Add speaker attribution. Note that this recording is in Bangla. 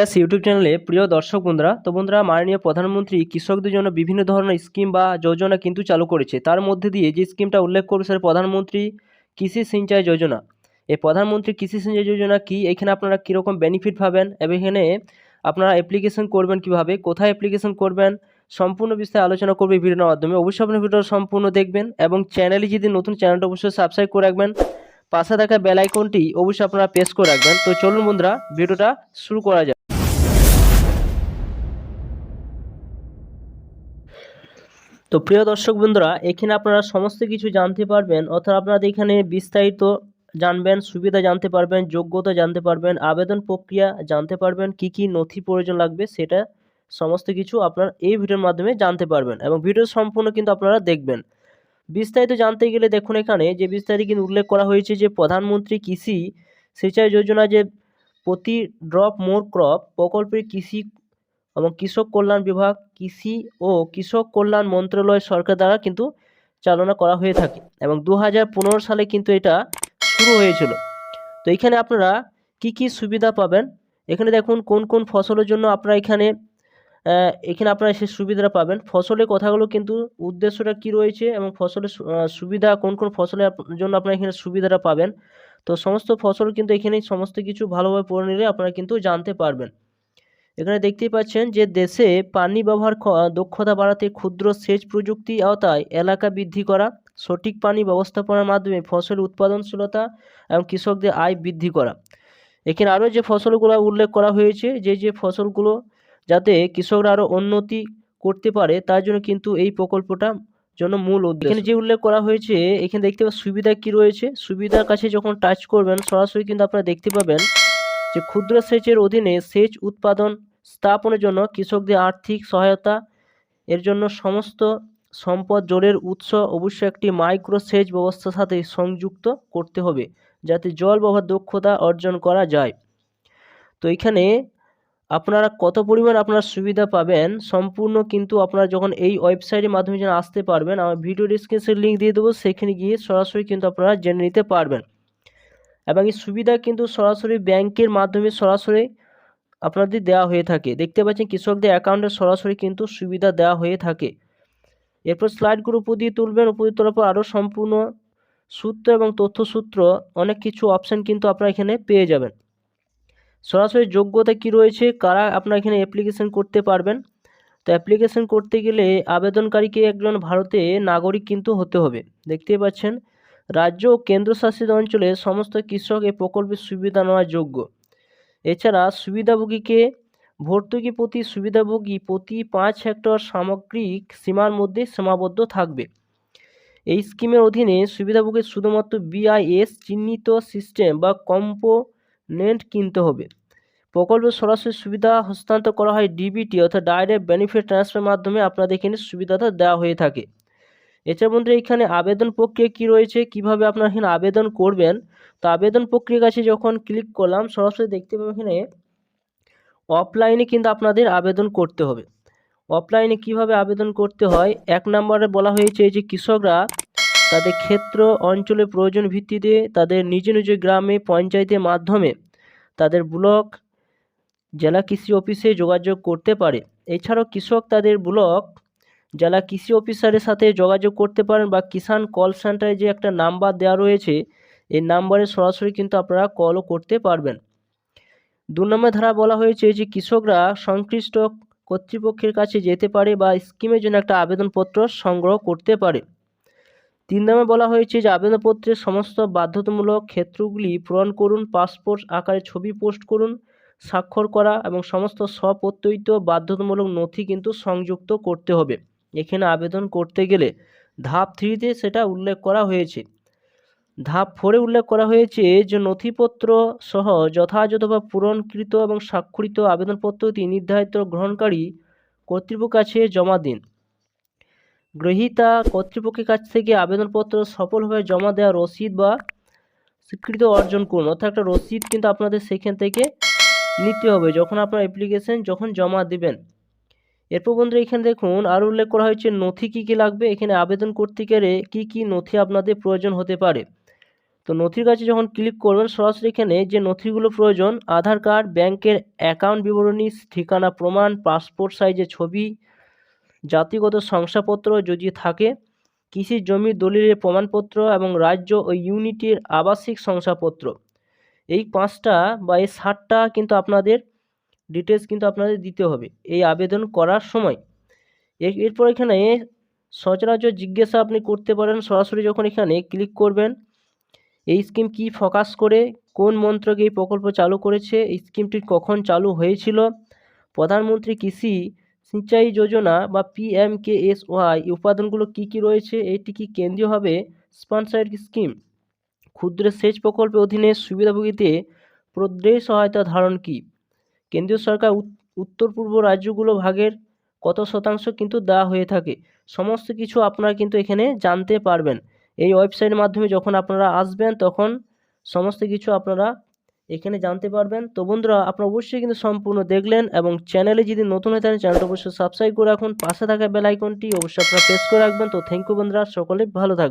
Speaker 1: এস ইউটিউব চ্যানেলে প্রিয় দর্শক বন্ধুরা, তো বন্ধুরা, মাননীয় প্রধানমন্ত্রী কৃষকদের জন্য বিভিন্ন ধরনের স্কিম বা যোজনা কিন্তু চালু করেছে। তার মধ্যে দিয়ে যে স্কিমটা উল্লেখ করেছে প্রধানমন্ত্রী কৃষি সিঞ্চাই যোজনা। এই প্রধানমন্ত্রী কৃষি সিঞ্চাই যোজনা কি? এখানে আপনারা কীরকম বেনিফিট পাবেন? এবং এখানে আপনারা অ্যাপ্লিকেশন করবেন কীভাবে? কোথায় অ্যাপ্লিকেশন করবেন? সম্পূর্ণ বিষয়ে আলোচনা করবে ভিডিওর মাধ্যমে। অবশ্যই আপনি ভিডিও সম্পূর্ণ দেখবেন এবং চ্যানেলে যদি নতুন চ্যানেলটা অবশ্যই সাবস্ক্রাইব করে রাখবেন। পাশে থাকা বেল আইকনটি অবশ্যই আপনারা প্রেস করে রাখবেন। তো চলুন বন্ধুরা, ভিডিওটা শুরু করা যাক। তো প্রিয় দর্শক বন্ধুরা, এখানে আপনারা সমস্ত কিছু জানতে পারবেন, অর্থাৎ আপনারা এখানে বিস্তারিত জানবেন, সুবিধা জানতে পারবেন, যোগ্যতা জানতে পারবেন, আবেদন প্রক্রিয়া জানতে পারবেন, কি কি নথি প্রয়োজন লাগবে সেটা সমস্ত কিছু আপনার এই ভিডিওর মাধ্যমে জানতে পারবেন এবং ভিডিও সম্পূর্ণ কিন্তু আপনারা দেখবেন। বিস্তারিত জানতে গেলে দেখুন এখানে যে বিস্তারিত কিন্তু উল্লেখ করা হয়েছে যে প্রধানমন্ত্রী কৃষি সিঁচাই যোজনা যে প্রতি ড্রপ মোর ক্রপ প্রকল্পের কৃষি এবং কৃষক কল্যাণ বিভাগ, কৃষি ও কৃষক কল্যাণ মন্ত্রণালয় সরকার দ্বারা কিন্তু চালনা করা হয়ে থাকে এবং দু হাজার পনেরো সালে কিন্তু এটা শুরু হয়েছিল। তো এখানে আপনারা কি কি সুবিধা পাবেন? এখানে দেখুন কোন কোন ফসলের জন্য আপনারা এখানে এখানে আপনারা সেই সুবিধাটা পাবেন। ফসলের কথাগুলো কিন্তু উদ্দেশ্যটা কি রয়েছে এবং ফসলের সুবিধা, কোন কোন ফসলের জন্য আপনারা এখানে সুবিধাটা পাবেন। তো সমস্ত ফসল কিন্তু এখানে সমস্ত কিছু ভালোভাবে পড়ে নিলে আপনারা কিন্তু জানতে পারবেন। এখানে দেখতেই পাচ্ছেন যে দেশে পানি ব্যবহার দক্ষতা বাড়াতে ক্ষুদ্র সেচ প্রযুক্তি আওতায় এলাকা বৃদ্ধি করা, সঠিক পানি ব্যবস্থাপনার মাধ্যমে ফসল উৎপাদনশীলতা এবং কৃষকদের আয় বৃদ্ধি করা। এখানে আরও যে ফসলগুলো উল্লেখ করা হয়েছে, যে যে ফসলগুলো যাতে কৃষকরা আরও উন্নতি করতে পারে, তার জন্য কিন্তু এই প্রকল্পটা জন্য মূল উদ্দেশ্য। এখানে যে উল্লেখ করা হয়েছে, এখানে দেখতে পাবেন সুবিধা কি রয়েছে? সুবিধার কাছে যখন টাচ করবেন, সরাসরি কিন্তু আপনারা দেখতে পাবেন যে ক্ষুদ্র সেচের অধীনে সেচ উৎপাদন স্থাপনের জন্য কৃষকদের আর্থিক সহায়তা, এর জন্য সমস্ত সম্পদ জলের উৎস অবশ্যই একটি মাইক্রো সেচ ব্যবস্থার সাথে সংযুক্ত করতে হবে, যাতে জল ব্যবহার দক্ষতা অর্জন করা যায়। তো এখানে আপনারা কত পরিমাণ আপনার সুবিধা পাবেন সম্পূর্ণ কিন্তু আপনারা যখন এই ওয়েবসাইটের মাধ্যমে যেন আসতে পারবেন, আমার ভিডিও ডিসক্রিপশন লিঙ্ক দিয়ে দেবো, সেখানে গিয়ে সরাসরি কিন্তু আপনারা জেনে নিতে পারবেন। এবং এই সুবিধা কিন্তু সরাসরি ব্যাংকের মাধ্যমে সরাসরি আপনাদের দেওয়া হয়ে থাকে। দেখতে পাচ্ছেন কৃষকদের অ্যাকাউন্টে সরাসরি কিন্তু সুবিধা দেওয়া হয়ে থাকে। এরপর স্লাইডগুলো উপর দিয়ে তুলবেন, উপর দিয়ে তোলার পর আরও সম্পূর্ণ সূত্র এবং তথ্যসূত্র, অনেক কিছু অপশান কিন্তু আপনারা এখানে পেয়ে যাবেন। সরাসরি যোগ্যতা কি রয়েছে, কারা আপনারা এখানে অ্যাপ্লিকেশন করতে পারবেন? তো অ্যাপ্লিকেশন করতে গেলে আবেদনকারীকে একজন ভারতে নাগরিক কিন্তু হতে হবে। দেখতেই পাচ্ছেন রাজ্য ও কেন্দ্রশাসিত অঞ্চলে সমস্ত কৃষক এই প্রকল্পের সুবিধা নেওয়ার যোগ্য। এছাড়া সুবিধাভোগীকে ভর্তুকি প্রতি সুবিধাভোগী প্রতি পাঁচ হেক্টর সামগ্রিক সীমার মধ্যে সীমাবদ্ধ থাকবে। এই স্কিমের অধীনে সুবিধাভোগীর শুধুমাত্র বিআইএস চিহ্নিত সিস্টেম বা কম্পোনেন্ট কিনতে হবে। প্রকল্পের সরাসরি সুবিধা হস্তান্তর করা হয় ডিবিটি অর্থাৎ ডাইরেক্ট বেনিফিট ট্রান্সফারের মাধ্যমে। আপনাদের এখানে সুবিধাটা দেওয়া হয়ে থাকে। এছাড়া বন্ধুরা এখানে আবেদন প্রক্রিয়া কি রয়েছে? কীভাবে আপনারা এখানে আবেদন করবেন? তো আবেদন প্রক্রিয়ার কাছে যখন ক্লিক করলাম, সরাসরি দেখতে পাবেন এখানে অফলাইনে কিন্তু আপনাদের আবেদন করতে হবে। অফলাইনে কীভাবে আবেদন করতে হয়? এক নম্বরে বলা হয়েছে যে কৃষকরা তাদের ক্ষেত্র, অঞ্চলের প্রয়োজন ভিত্তিতে তাদের নিজ নিজ গ্রামে, পঞ্চায়েতের মাধ্যমে তাদের ব্লক, জেলা কৃষি অফিসে যোগাযোগ করতে পারে। এছাড়াও কৃষক তাদের ব্লক জেলা কৃষি অফিসারের সাথে যোগাযোগ করতে পারেন বা কিষাণ কল সেন্টারে যে একটা নাম্বার দেওয়া রয়েছে, এই নাম্বারে সরাসরি কিন্তু আপনারা কলও করতে পারবেন। দু নম্বর ধারা বলা হয়েছে যে কৃষকরা সংশ্লিষ্ট কর্তৃপক্ষের কাছে যেতে পারে বা স্কিমের জন্য একটা আবেদনপত্র সংগ্রহ করতে পারে। তিন নম্বরে বলা হয়েছে যে আবেদনপত্রের সমস্ত বাধ্যতামূলক ক্ষেত্রগুলি পূরণ করুন, পাসপোর্ট আকারে ছবি পোস্ট করুন, স্বাক্ষর করা এবং সমস্ত স্বপ্রত্যয়িত বাধ্যতামূলক নথি কিন্তু সংযুক্ত করতে হবে। এখানে আবেদন করতে গেলে ধাপ থ্রিতে সেটা উল্লেখ করা হয়েছে। ধাপ ফোরে উল্লেখ করা হয়েছে যে নথিপত্র সহ যথাযথভাবে পূরণকৃত এবং স্বাক্ষরিত আবেদনপত্রটি নির্ধারিত গ্রহণকারী কর্তৃপক্ষের কাছে জমা দিন। গ্রহীতা কর্তৃপক্ষের কাছ থেকে আবেদনপত্র সফলভাবে জমা দেওয়া রসিদ বা স্বীকৃত অর্জন করুন। অর্থাৎ একটা রসিদ কিন্তু আপনাদের সেখান থেকে নিতে হবে। যখন আপনার অ্যাপ্লিকেশন যখন জমা দিবেন। এরপর বন্ধুরা এখানে দেখুন আরও উল্লেখ করা হয়েছে নথি কী কী লাগবে, এখানে আবেদন করতে গেলে কী কী নথি আপনাদের প্রয়োজন হতে পারে। তো নথির কাছে যখন ক্লিক করবেন, সরাসরি এখানে যে নথিগুলো প্রয়োজন, আধার কার্ড, ব্যাংকের অ্যাকাউন্ট বিবরণী, ঠিকানা প্রমাণ পাসপোর্ট সাইজের ছবি, জাতিগত শংসাপত্র যদি থাকে কৃষি জমির দলিলের প্রমাণপত্র এবং রাজ্য ও ইউনিটের আবাসিক শংসাপত্র। এই পাঁচটা বা এই সাতটা কিন্তু আপনাদের ডিটেলস কিন্তু আপনাদের দিতে হবে। এই আবেদন করার সময় এর এরপর এখানে সচরাচর জিজ্ঞাসা আপনি করতে পারেন। সরাসরি যখন এখানে ক্লিক করবেন, এই স্কিম কি ফোকাস করে, কোন মন্ত্রক এই প্রকল্প চালু করেছে, এই স্কিমটি কখন চালু হয়েছিল, প্রধানমন্ত্রী কৃষি সিঞ্চাই যোজনা বা পিএমকেএসওয়াই উপাদানগুলো কী কী রয়েছে, এটি কি কেন্দ্রীয়ভাবে স্পন্সার্ড স্কিম ক্ষুদ্র সেচ প্রকল্পের অধীনে সুবিধাভোগীতে প্রদেশ সহায়তা ধারণ কি? কেন্দ্রীয় সরকার উত- উত্তর পূর্ব রাজ্যগুলো ভাগের কত শতাংশ কিন্তু দেওয়া হয়ে থাকে। সমস্ত কিছু আপনারা কিন্তু এখানে জানতে পারবেন। এই ওয়েবসাইটের মাধ্যমে যখন আপনারা আসবেন, তখন সমস্ত কিছু আপনারা এখানে জানতে পারবেন। তো বন্ধুরা, আপনারা অবশ্যই কিন্তু সম্পূর্ণ দেখলেন এবং চ্যানেলে যদি নতুন হয়ে থাকেন, চ্যানেলটা অবশ্যই সাবস্ক্রাইব করে রাখুন। পাশে থাকা বেল আইকনটি অবশ্যই আপনারা প্রেস করে রাখবেন। তো থ্যাংক ইউ বন্ধুরা, সকলে ভালো থাকবেন।